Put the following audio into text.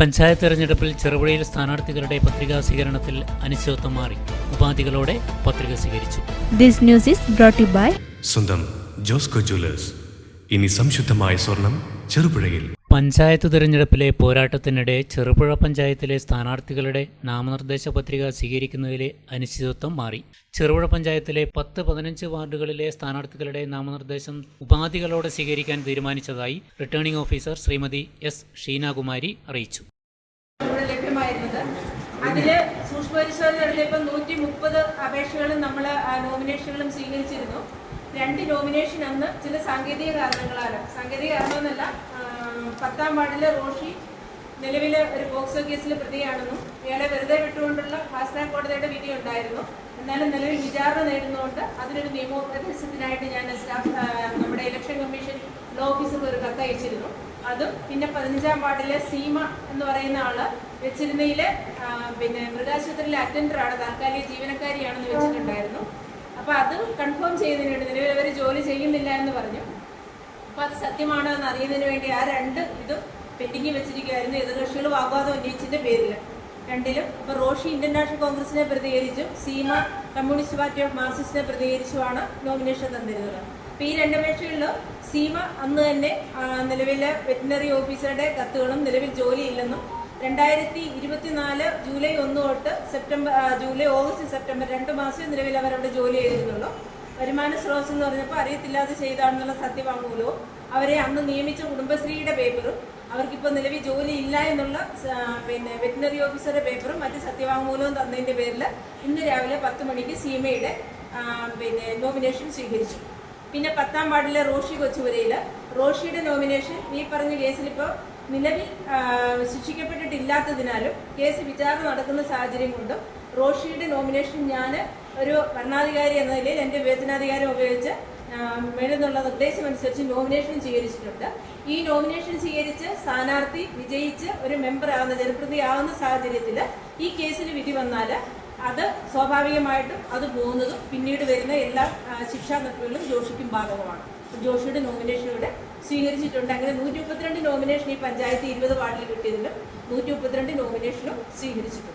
പഞ്ചായത്ത് തെരഞ്ഞെടുപ്പിൽ ചെറുപുഴയിൽ സ്ഥാനാർത്ഥികളുടെ പത്രികാ സ്വീകരണത്തിൽ അനിശ്ചിതത്വം മാറി. ഉപാധികളോടെ പത്രിക സ്വീകരിച്ചു. This news is brought by by സ്വന്തം ജോസ്കോ ജ്വല്ലേഴ്സ്. ഇനി സംശുദ്ധമായ സ്വർണം ചെറുപുഴയിൽ. പഞ്ചായത്ത് തിരഞ്ഞെടുപ്പിലെ പോരാട്ടത്തിനിടെ ചെറുപുഴ പഞ്ചായത്തിലെ സ്ഥാനാർത്ഥികളുടെ നാമനിർദ്ദേശ പത്രിക സ്വീകരിക്കുന്നതിലെ അനിശ്ചിതത്വം മാറി. ചെറുപുഴ പഞ്ചായത്തിലെ പത്ത് പതിനഞ്ച് വാർഡുകളിലെ സ്ഥാനാർത്ഥികളുടെ നാമനിർദ്ദേശം ഉപാധികളോടെ സ്വീകരിക്കാൻ തീരുമാനിച്ചതായി returning officer Shrimati S Sheenakumari അറിയിച്ചു. അതിൽ സൂക്ഷ്മപരിശോധന നടത്തിയപ്പോൾ നൂറ്റി മുപ്പത് അപേക്ഷകളും നമ്മൾ നോമിനേഷനുകളും സ്വീകരിച്ചിരുന്നു. രണ്ട് നോമിനേഷൻ അന്ന് ചില സാങ്കേതിക കാരണങ്ങളാണ്. സാങ്കേതിക കാരണമെന്നല്ല പത്താം വാർഡിലെ റോഷി നിലവിലെ ഒരു പോക്സോ കേസിൽ പ്രതിയാണെന്നും ഇയാളെ വെറുതെ വിട്ടുകൊണ്ടുള്ള ഫാസ്റ്റ് കോടതിയുടെ വിധി ഉണ്ടായിരുന്നു. എന്നാലും നിലവിൽ വിചാരണ നേടുന്നതുകൊണ്ട് അതിനൊരു നിയമോപദേശത്തിനായിട്ട് ഞാൻ സ്റ്റാഫ് നമ്മുടെ ഇലക്ഷൻ കമ്മീഷൻ ലോ ഓഫീസർക്ക് ഒരു കത്ത് അയച്ചിരുന്നു. അതും പിന്നെ പതിനഞ്ചാം വാർഡിലെ സീമ എന്ന് പറയുന്ന ആൾ വെച്ചിരുന്നയിലെ പിന്നെ മൃഗാശുപത്രിയിലെ അറ്റൻഡറാണ് താൽക്കാലിക ജീവനക്കാരിയാണെന്ന് വെച്ചിട്ടുണ്ടായിരുന്നു. അപ്പൊ അത് കൺഫേം ചെയ്യുന്നതിന് വേണ്ടി നിലവിൽ അവർ ജോലി ചെയ്യുന്നില്ല എന്ന് പറഞ്ഞു. അപ്പൊ അത് സത്യമാണോ എന്ന് അറിയുന്നതിന് വേണ്ടി ആ രണ്ട് ഇതും പെൻഡിങ്ങി വെച്ചിരിക്കുകയായിരുന്നു. എതിർകക്ഷികൾ വാഗ്വാദം ഉന്നയിച്ചതിന്റെ പേരിൽ രണ്ടിലും ഇപ്പൊ റോഷി ഇന്ത്യൻ നാഷണൽ കോൺഗ്രസിനെ പ്രതികരിച്ചും സീമ കമ്മ്യൂണിസ്റ്റ് പാർട്ടി ഓഫ് മാർക്സിസ്റ്റിനെ പ്രതികരിച്ചുമാണ് നോമിനേഷൻ തന്നിരുന്നത്. അപ്പൊ ഈ രണ്ടപേക്ഷകളിലും സീമ അന്ന് തന്നെ നിലവിലെ വെറ്റിനറി ഓഫീസറുടെ കത്തുകളും നിലവിൽ ജോലിയില്ലെന്നും രണ്ടായിരത്തി ഇരുപത്തിനാല് ജൂലൈ ഒന്ന് തൊട്ട് സെപ്റ്റംബർ ജൂലൈ ഓഗസ്റ്റ് സെപ്റ്റംബർ രണ്ട് മാസം നിലവിൽ അവർ അവിടെ ജോലി ചെയ്തിരുന്നുള്ളൂ വരുമാന സ്രോതസ് എന്ന് പറഞ്ഞപ്പോൾ അറിയത്തില്ലാതെ ചെയ്താണെന്നുള്ള സത്യവാങ്മൂലവും അവരെ അന്ന് നിയമിച്ച കുടുംബശ്രീയുടെ പേപ്പറും അവർക്കിപ്പോൾ നിലവിൽ ജോലി ഇല്ല എന്നുള്ള പിന്നെ വെറ്റിനറി ഓഫീസറുടെ പേപ്പറും മറ്റ് സത്യവാങ്മൂലവും തന്നതിന്റെ പേരിൽ ഇന്ന് രാവിലെ പത്ത് മണിക്ക് സീമയുടെ പിന്നെ നോമിനേഷൻ സ്വീകരിച്ചു. പിന്നെ പത്താം വാർഡിലെ റോഷി കൊച്ചുപുരയിൽ റോഷിയുടെ നോമിനേഷൻ ഈ പറഞ്ഞ കേസിൽ ഇപ്പോൾ നിലവിൽ ശിക്ഷിക്കപ്പെട്ടിട്ടില്ലാത്തതിനാലും കേസ് വിചാരണ നടക്കുന്ന സാഹചര്യം കൊണ്ടും റോഷിയുടെ നോമിനേഷൻ ഞാൻ ഒരു ഭരണാധികാരി എന്ന നിലയിൽ എന്റെ വിവേചനാധികാരം ഉപയോഗിച്ച് ആ, മേലെന്നുള്ള നിർദ്ദേശം അനുസരിച്ച് നോമിനേഷൻ സ്വീകരിച്ചിട്ടുണ്ട്. ഈ നോമിനേഷൻ സ്വീകരിച്ച് സ്ഥാനാർത്ഥി വിജയിച്ച് ഒരു മെമ്പർ ആവുന്ന ജനപ്രതിനിധി ആവുന്ന സാഹചര്യത്തിൽ ഈ കേസിൽ വിധി വന്നാൽ അത് സ്വാഭാവികമായിട്ടും അത് പോകുന്നതും പിന്നീട് വരുന്ന എല്ലാ ശിക്ഷാ നടപടികളും ജോഷിക്കും ബാധകമാണ് ജോഷിയുടെ നോമിനേഷൻ ഇവിടെ സ്വീകരിച്ചിട്ടുണ്ട്. അങ്ങനെ നൂറ്റി മുപ്പത്തിരണ്ട് നോമിനേഷൻ ഈ പഞ്ചായത്ത് ഇരുപത് വാർഡിൽ കിട്ടിയതിലും നൂറ്റി മുപ്പത്തിരണ്ട് നോമിനേഷനും സ്വീകരിച്ചിട്ടുണ്ട്.